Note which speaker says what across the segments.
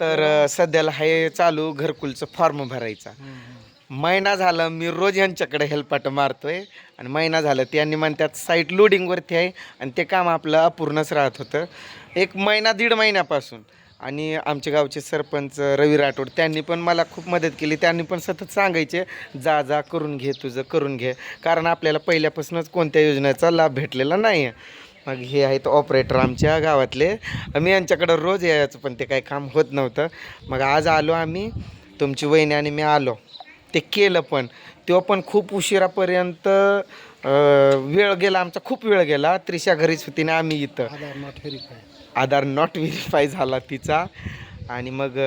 Speaker 1: तर सध्याला आहे चालू घरकुलचं फॉर्म भरायचा. महिना झाला मी रोज यांच्याकडे हेल्पाट मारतोय आणि महिना झाला त्यांनी म्हणतात साईट लोडिंगवरती आहे आणि ते काम आपलं अपूर्णच राहत होतं. एक महिना दीड महिन्यापासून. आणि आमच्या गावचे सरपंच रवी राठोड त्यांनी पण मला खूप मदत केली. त्यांनी पण सतत सांगायचे जा जा करून घे तुझं करून घे. कारण आपल्याला पहिल्यापासूनच कोणत्या योजनेचा लाभ भेटलेला नाही आहे मग हे आहेत ऑपरेटर आमच्या गावातले. मी यांच्याकडं रोज यायचं पण ते काही काम होत नव्हतं. मग आज आलो आम्ही तुमची वहिनी आणि मी आलो. ते केलं पण. तेव्हा पण खूप उशिरापर्यंत वेळ गेला आमचा खूप वेळ गेला. त्रिशा घरीच होती ना आम्ही इथं.
Speaker 2: Aadhaar not verify
Speaker 1: Aadhaar not verify झाला तिचा. आणि मग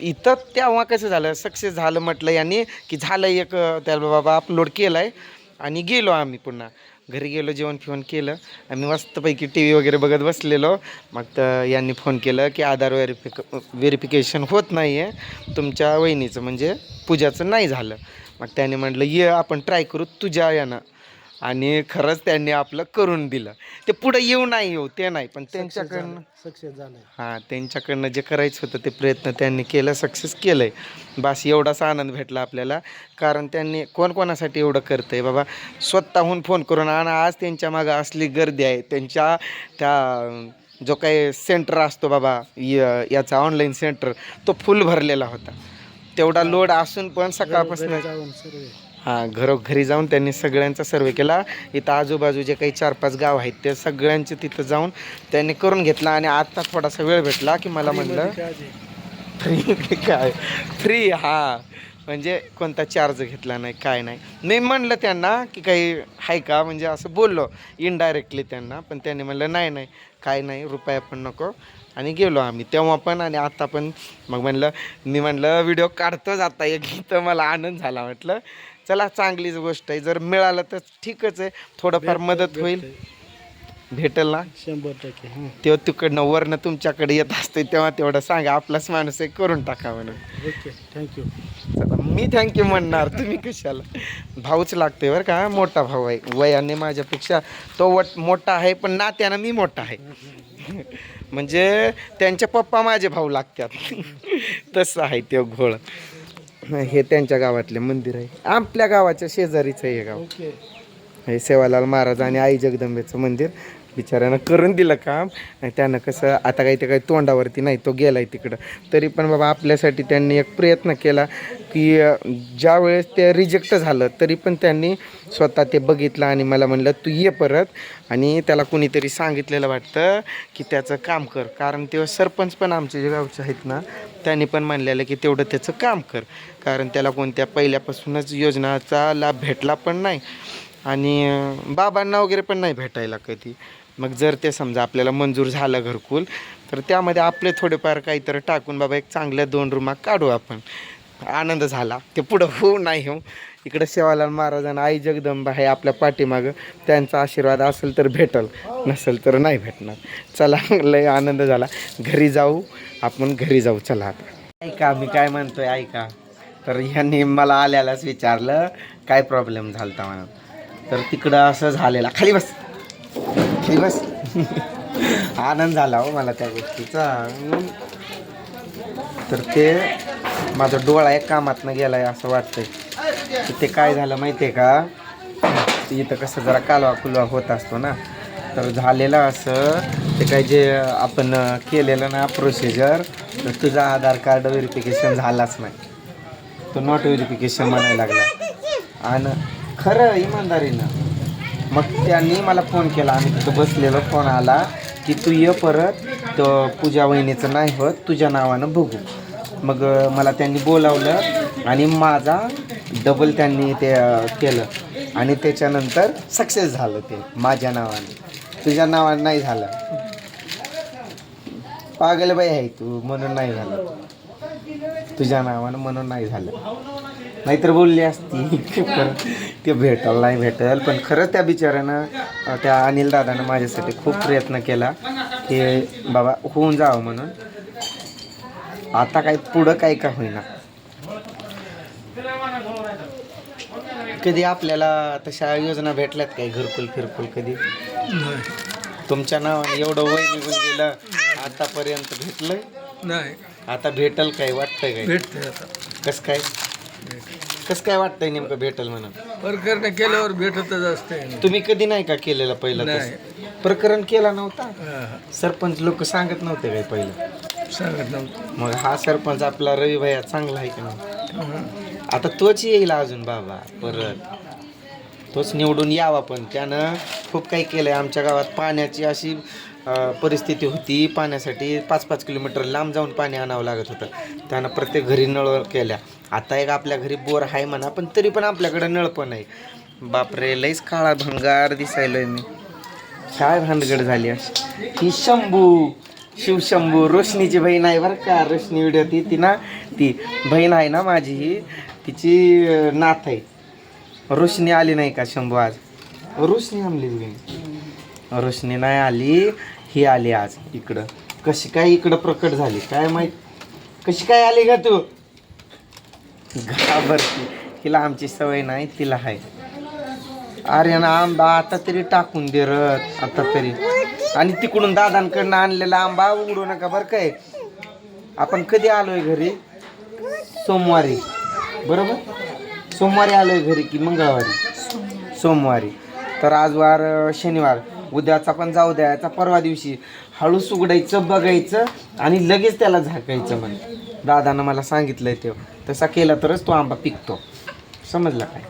Speaker 1: इथं तेव्हा कसं झालं? सक्सेस झालं म्हटलं यांनी की झालं एक त्याला बाबा अपलोड केलं आहे आणि गेलो आम्ही पुन्हा. घरी गेलो जेवण फिवण केलं. आम्ही मस्तपैकी टी व्ही वगैरे बघत बसलेलो. मग तर यांनी फोन केलं की आधार व्हेरिफिक व्हेरिफिकेशन होत नाही आहे तुमच्या वहिनीचं म्हणजे पूजाचं नाही झालं. मग त्याने म्हटलं ये आपण ट्राय करू तुझ्या यानं. आणि खरंच त्यांनी आपलं करून दिलं. ते पुढे येऊ नाही येऊ ते नाही पण त्यांच्याकडनं
Speaker 2: सक्सेस झालंय.
Speaker 1: हां त्यांच्याकडनं जे करायचं होतं ते प्रयत्न त्यांनी केलं सक्सेस केलं आहे बस एवढाच आनंद भेटला आपल्याला. कारण त्यांनी कोण कोणासाठी एवढं करतं आहे बाबा स्वतःहून फोन करून आणि आज त्यांच्या मागं असली गर्दी आहे. त्यांच्या त्या जो काही सेंटर असतो बाबा याचा ऑनलाईन सेंटर तो फुल भरलेला होता. तेवढा लोड असून पण सकाळपासून हां घरोघरी जाऊन त्यांनी सगळ्यांचा सर्वे केला. इथं आजूबाजूचे काही चार पाच गाव आहेत ते सगळ्यांचे तिथं जाऊन त्यांनी करून घेतला आणि आत्ता थोडासा वेळ भेटला की मला म्हणलं फ्री काय फ्री हा. म्हणजे कोणता चार्ज घेतला नाही काय नाही. मी म्हणलं त्यांना की काही आहे का? म्हणजे असं बोललो इनडायरेक्टली त्यांना पण त्यांनी म्हणलं नाही नाही काय नाही रुपया पण नको. आणि गेलो आम्ही. तेव्हा पण आणि आता पण. मग म्हणलं मी म्हणलं व्हिडिओ काढतोच आता एक. इथं मला आनंद झाला म्हटलं. चला चांगलीच गोष्ट आहे. जर मिळालं तर ठीकच आहे. थोडंफार मदत होईल. भेटेल ना?
Speaker 2: शंभर टक्के.
Speaker 1: तेव्हा तिकडनं वरनं तुमच्याकडे येत असते तेव्हा तेवढं सांगा. आपलाच माणूस आहे करून टाका म्हणून.
Speaker 2: ओके थँक्यू
Speaker 1: चला मी थँक्यू म्हणणार. तुम्ही कशाला? भाऊच लागतोय बरं का मोठा भाऊ आहे. वयाने माझ्यापेक्षा तो वट मोठा आहे पण नात्यानं मी मोठा आहे. म्हणजे त्यांचे पप्पा माझे भाऊ लागतात. तसं आहे ते घोळ. हे त्यांच्या गावातले मंदिर आहे. आपल्या गावाच्या शेजारीचं आहे हे गाव. हे सेवालाल महाराज आणि आई जगदंबेचं मंदिर. बिचाऱ्यानं करून दिलं काम. आणि त्यानं कसं आता काही ते काही तोंडावरती नाही तो गेलाय तिकडं. तरी पण बाबा आपल्यासाठी त्यांनी एक प्रयत्न केला की ज्या वेळेस ते रिजेक्ट झालं तरी पण त्यांनी स्वतः ते बघितलं आणि मला म्हणलं तू ये परत. आणि त्याला कुणीतरी सांगितलेलं वाटतं की त्याचं काम कर. कारण तेव्हा सरपंच पण आमचे जे गावचे आहेत ना त्यांनी पण म्हणलेलं की तेवढं त्याचं काम कर. कारण त्याला कोणत्या पहिल्यापासूनच योजनाचा लाभ भेटला पण नाही. आणि बाबांना वगैरे पण नाही भेटायला कधी. मग जर ते समजा आपल्याला मंजूर झालं घरकुल तर त्यामध्ये आपले थोडेफार काहीतरी टाकून बाबा एक चांगल्या दोन रूमा काढू आपण. आनंद झाला. ते पुढं होऊ नाही हो. इकडं सेवालाल महाराजांना आई जगदंबा आहे आपल्या पाठीमागं. त्यांचा आशीर्वाद असेल तर भेटल नसेल तर नाही भेटणार. चला लय आनंद झाला. घरी जाऊ. आपण घरी जाऊ. चला आता. ऐका मी काय म्हणतोय ऐका. तर ह्यांनी मला आल्यालाच विचारलं काय प्रॉब्लेम झालता म्हणून. तर तिकडं असं झालेला. खाली बस. बस आनंद झाला हो मला त्या गोष्टीचा. तर ते माझा डोळा एक कामातनं गेलाय असं वाटतंय. ते काय झालं माहिती आहे का? इथं कसं जरा कालवा कुलवा होत असतो ना. तर झालेलं असं ते काय जे आपण केलेलं ना प्रोसिजर तर तुझा आधार कार्ड व्हेरिफिकेशन झालाच नाही. तो नॉट व्हेरिफिकेशन म्हणायला लागला. आणि खरं इमानदारीनं मग त्यांनी मला फोन केला. आम्ही तिथं बसलेलो. फोन आला की तू ये परत. तो पूजा वहिनीचं नाही होत. तुझ्या नावानं बघू. मग मला त्यांनी बोलावलं आणि माझा डबल त्यांनी ते केलं. आणि त्याच्यानंतर सक्सेस झालं ते माझ्या नावाने. तुझ्या नावानं नाही झालं. पागलबाई आहे तू म्हणून नाही झालं. तुझ्या नावानं म्हणून नाही झालं. नाहीतर बोलली असती. पण ते भेटल नाही भेटल. पण खरंच त्या बिचाऱ्यानं अं, त्या अनिल दादानं माझ्यासाठी खूप प्रयत्न केला की बाबा होऊन जावं म्हणून. आता काय पुढं काय का होईना. कधी आपल्याला तशा योजना भेटल्यात काय घरकुल फिरकुल कधी? तुमच्या नावाने एवढं वय निघून गेलं आतापर्यंत भेटलंय?
Speaker 2: नाही.
Speaker 1: आता भेटल काय वाटतंय काय?
Speaker 2: भेटते आता.
Speaker 1: कस काय? कस काय वाटतंय नेमकं भेटल म्हणून?
Speaker 2: प्रकरण केल्यावर भेटतच असते
Speaker 1: तुम्ही कधी नाही का केलेलं पहिलं
Speaker 2: नाही.
Speaker 1: तसं? प्रकरण केला नव्हता? सरपंच लोक सांगत नव्हते काय पहिलं?
Speaker 2: सांगत नव्हतं.
Speaker 1: मग हा सरपंच आपला रवी भैया चांगला आहे का नाही. आता तोच येईल अजून बाबा परत. तोच निवडून यावा पण. त्यानं खूप काही केलं आहे आमच्या गावात पाण्याची अशी परिस्थिती होती. पाण्यासाठी पाच पाच किलोमीटर लांब जाऊन पाणी आणावं लागत होतं. त्यानं प्रत्येक घरी नळ केल्या. आता एक आपल्या घरी बोर आहे म्हणा पण तरी पण आपल्याकडं नळ पण आहे. बापरे लईच काळा भंगार दिसायलोय मी. काय भानगड झाली अशी. ही शंभू शिवशंभू रोशनीची बहीण आहे बरं का. रोशनी व्हिडिओ ती ती ना ती बहीण आहे ना माझी ही तिची नात आहे. रोशनी आली नाही का शंभू आज? रोशनी आमली बहीण रोशनी नाही आली ही आली आज इकडं. कशी काय इकडं प्रकट झाली? काय माहीत? कशी काय आली का तू? घाबरती. तिला आमची सवय नाही तिला आहे अरे ना आंबा आता तरी टाकून दे रत आता तरी. आणि तिकडून दादांकडनं आणलेला आंबा उघडू नका बरं काय आपण कधी आलोय घरी? सोमवारी. बरोबर? सोमवारी आलोय घरी की मंगळवारी? सोमवारी. तर आज वार शनिवार. उद्याचा पण जाऊ द्यायचा परवा दिवशी. हळू सुगडायचं बघायचं आणि लगेच त्याला झाकायचं म्हणजे दादानं मला सांगितलंय ते. तसा केला तरच तो आंबा पिकतो. समजला काय?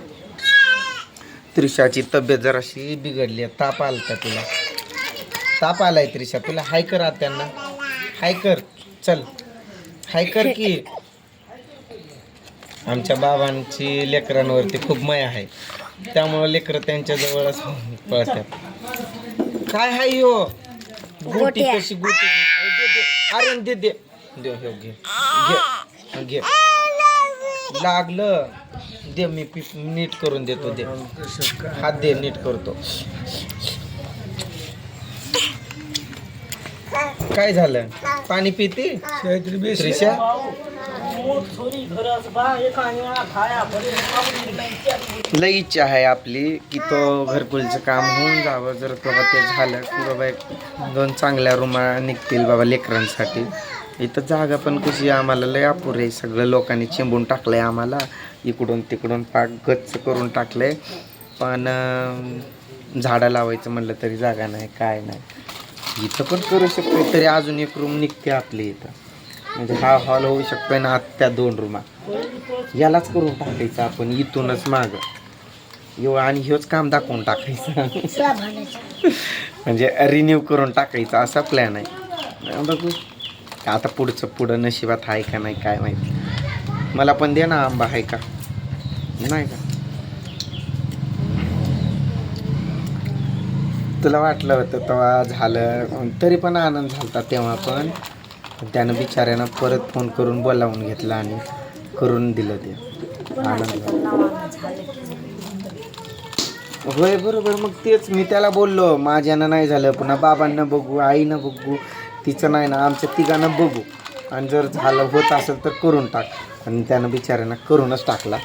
Speaker 1: त्रिशाची तब्येत जराशी बिघडली आहे. ताप आलता तुला. ताप आलाय त्रिशा. तुला हाय कर त्यांना हाय कर. चल. हाय कर की. आमच्या बाबांची लेकरांवरती खूप माया आहे. त्यामुळं लेकरं त्यांच्या जवळच पळतात. काय हाय हो गोटी कशी गोटी? अरे दे दे. अरे दे दे. दे हो, घे. घे. घे. लागलं. दे मी पी नीट करून देतो दे. हात दे नीट करतो. काय झालं? पाणी पिते?
Speaker 2: काहीतरी
Speaker 1: लई इच्छा आहे आपली की तो घरकुलचं काम होऊन जावं जर बाबा ते झालं की बाबा एक दोन चांगल्या रूमा निघतील बाबा लेकरांसाठी इथं जागा पण कशी आहे आम्हाला लय अपुरी आहे सगळं लोकांनी चिंबून टाकलंय आम्हाला इकडून तिकडून पाक गच्च करून टाकलंय पण अं, झाडं लावायचं म्हणलं तरी जागा नाही काय नाही इथं पण करू शकतो तरी अजून एक रूम निघते आपली इथं म्हणजे हा हॉल होऊ शकतोय ना आत त्या दोन रूमा यालाच करून टाकायचं आपण इथूनच माग. येऊ आणि ह्योच काम दाखवून टाकायचं. म्हणजे रिन्यू करून टाकायचं असा प्लॅन आहे. बघू. आता पुढचं पुढं नशिबात आहे का नाही काय माहिती. मला पण दे ना आंबा आहे का? नाही का? तुला वाटलं होतं तेव्हा झालं तरी पण आनंद झाला तेव्हा पण. त्यानं बिचाऱ्यानं परत फोन करून बोलावून घेतला आणि करून दिलं ते. आनंद. होय बरोबर. मग तेच मी त्याला बोललो माझ्यानं नाही झालं पुन्हा बाबांना बघू आईनं बघू तिचं नाही ना आमच्या तिघांना बघू. आणि जर झालं होत असेल तर करून टाक. आणि त्यानं बिचाऱ्यानं करूनच टाकला.